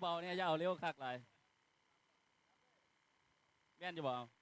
เบาๆเนี่ยอย่าเอาเร็วคักเลยแม่นอยู่บเอา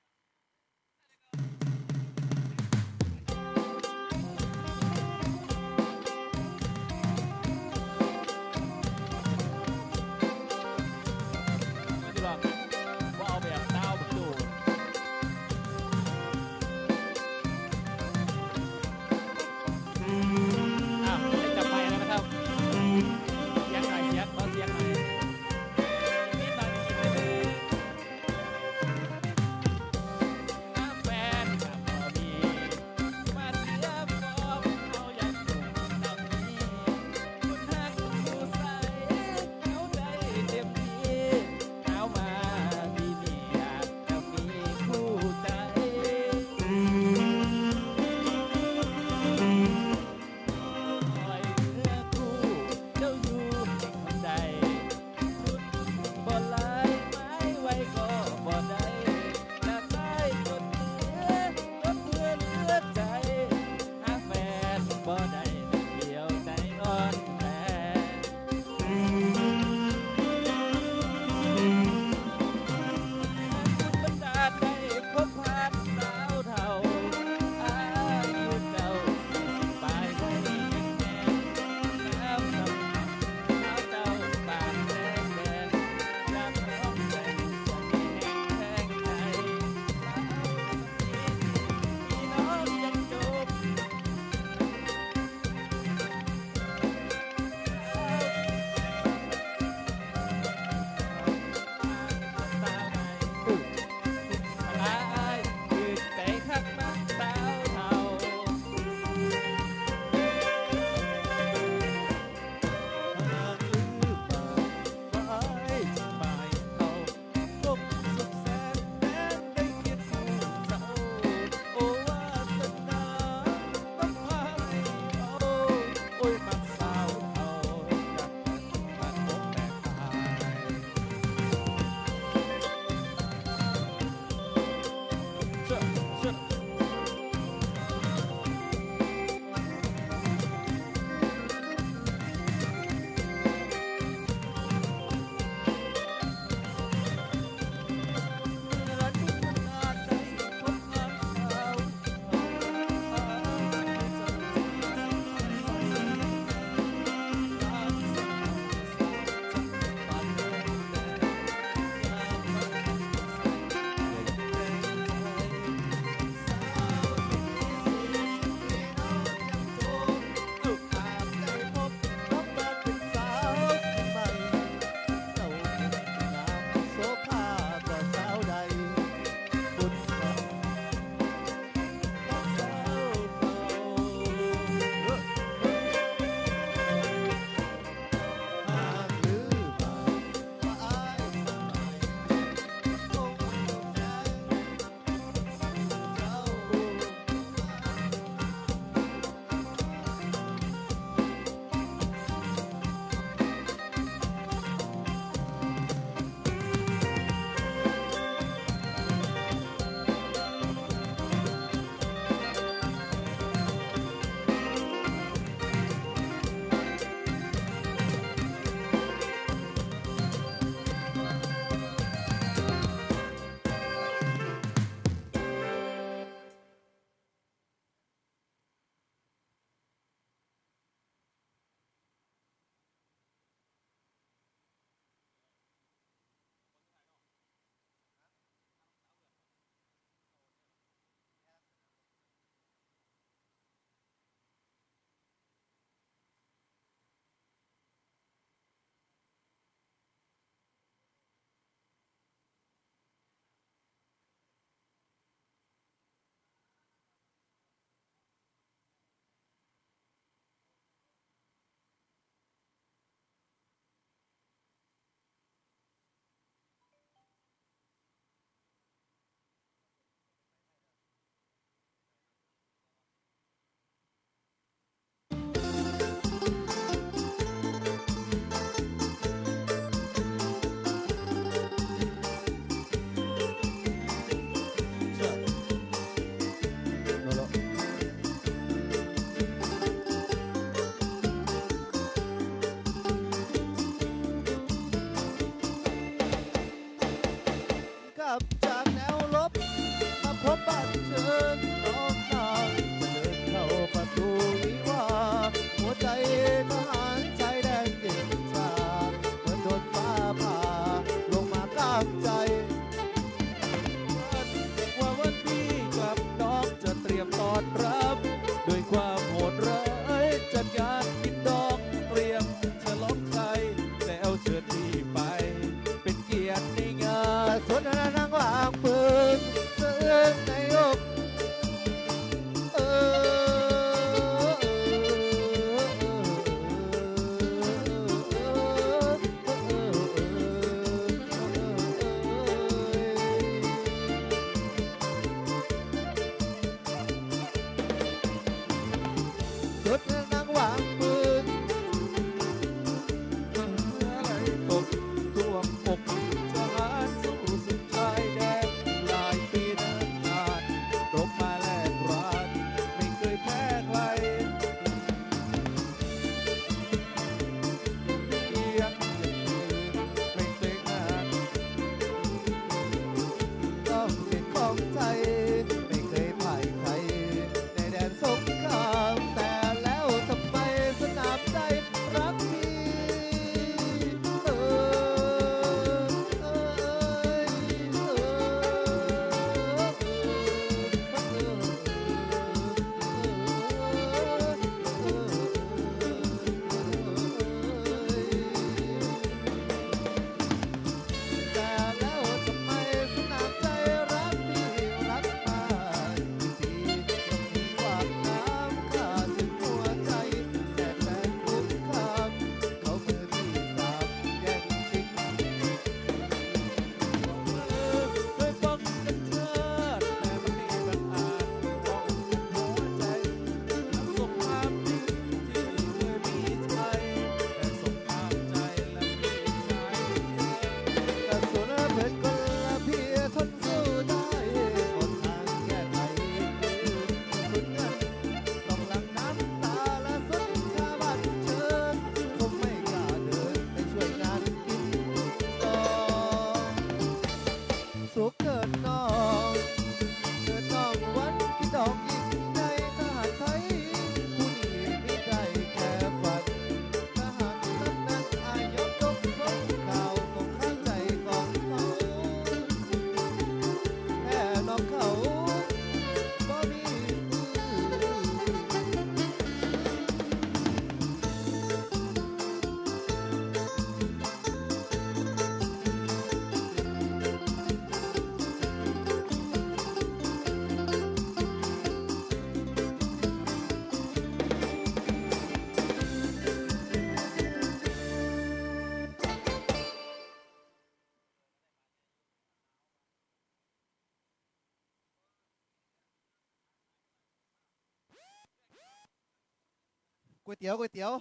ก๋วยเตี๋ยวก๋วยเตี๋ยว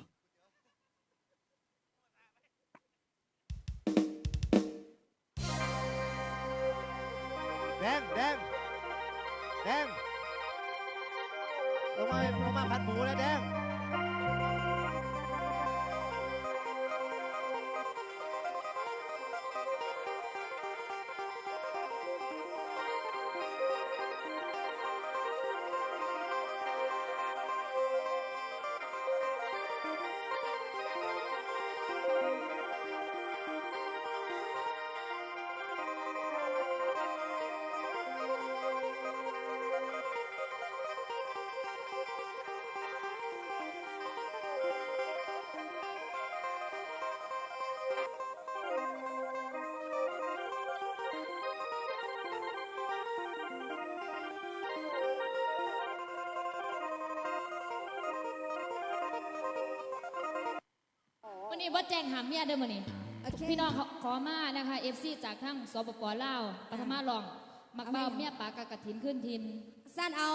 แดงแดงแดงลงมาลงมาผัดหมูแล้วแดง นนี้ว่าแจ้งหามเมียเด้อมื้อนี้โอเคพี่น้องขอขอมานะคะ FC จากทั้งสปปลาวปฐมาลองมักเบาเมียปากกะกะถินขึ้นทินสั้นเอา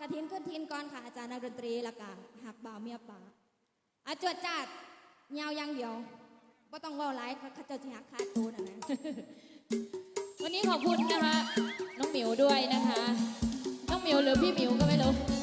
กระถินขึ้นทินก่อนค่ะอาจารย์นักดนตรีแล้วก็หักบ่าวเมียป่าอาจวดจัดยาวอยังเดียวก็ต้องเว่าหลายเขาเขาเจะสิหักคาตูนะนะวันนี้ขอบคุณนะคะน้องหมิวด้วยนะคะ น้องหมิวหรือพี่หมิวก็ไม่รู้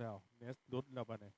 แล้วเนสรุดแล้วปะเนี่ย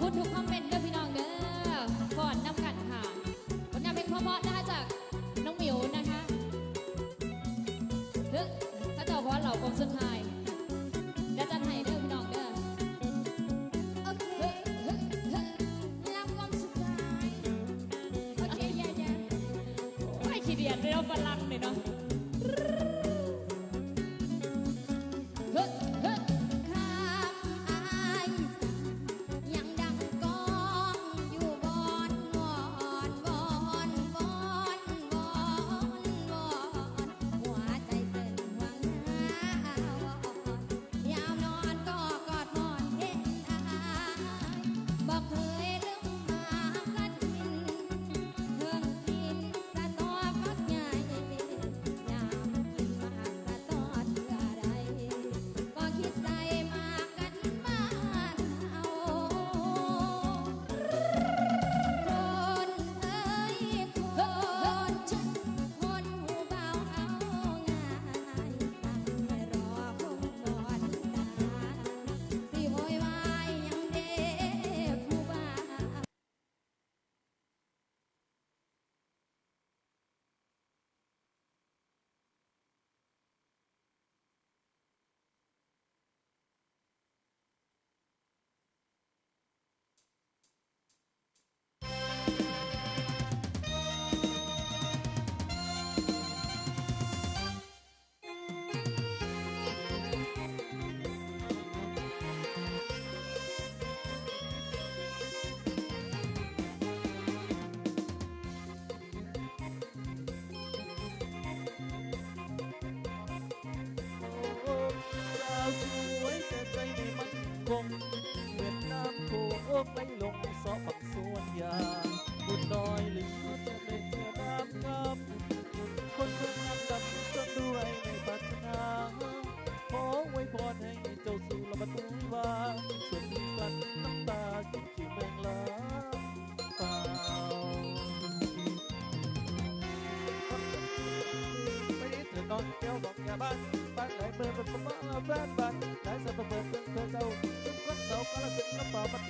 คุณทุกคอมเมนต์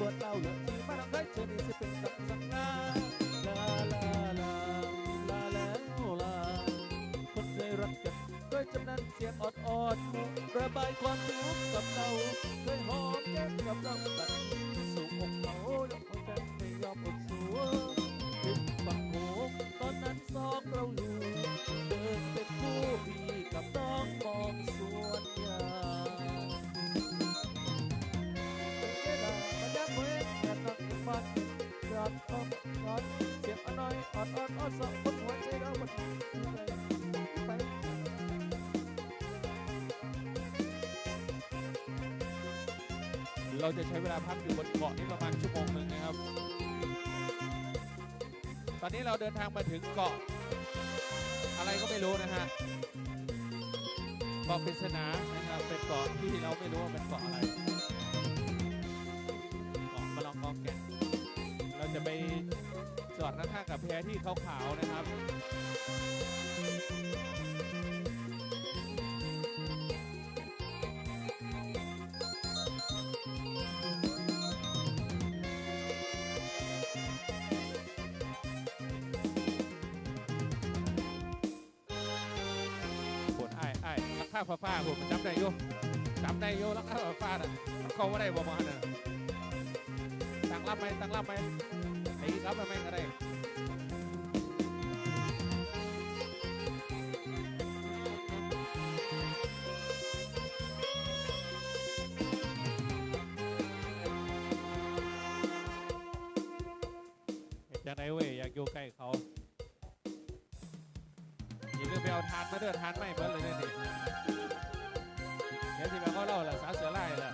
วดเราเหลือที่มาทางใครเธอนี่สิเป็นกับสังงาลาลาลาลาแล้วลาคนเคยรักกันด้วยจำนั้นเสียงอดออดระบายความทุกข์กับเราเคยหอมแก้มกับเราแต่สูงอกเขายกหัวใจไม่ยอมอดสูริ เราจะใช้เวลาพักอยู่บนเกาะนี้ประมาณชั่วโมงหนึ่งนะครับ ตอนนี้เราเดินทางมาถึงเกาะ อะไรก็ไม่รู้นะฮะ เกาะปริศนานะครับ เป็นเกาะที่เราไม่รู้ว่าเป็นเกาะอะไร เกาะมาลองกองแก่นเราจะไปจอดข้างกับแพที่ขาวๆนะครับาคาฟ้าฟ้าผมจำได้อยู่จำได้อยู่ราคาฟ้าฟ้าน่ะเขาว่าได้บ่มาน่ะตั้งรับไหมตั้งรับไหมไอ้รับไหมก็ได้เห็นจังไดเว้ยอยากอยู่ใกล้เขา เอาทานมาเด้อทานไม่เบิ้ลเลยเนี่ยดิเดี๋ยวที่แม่เขาเล่าแหละสาวเสือไล่แหละ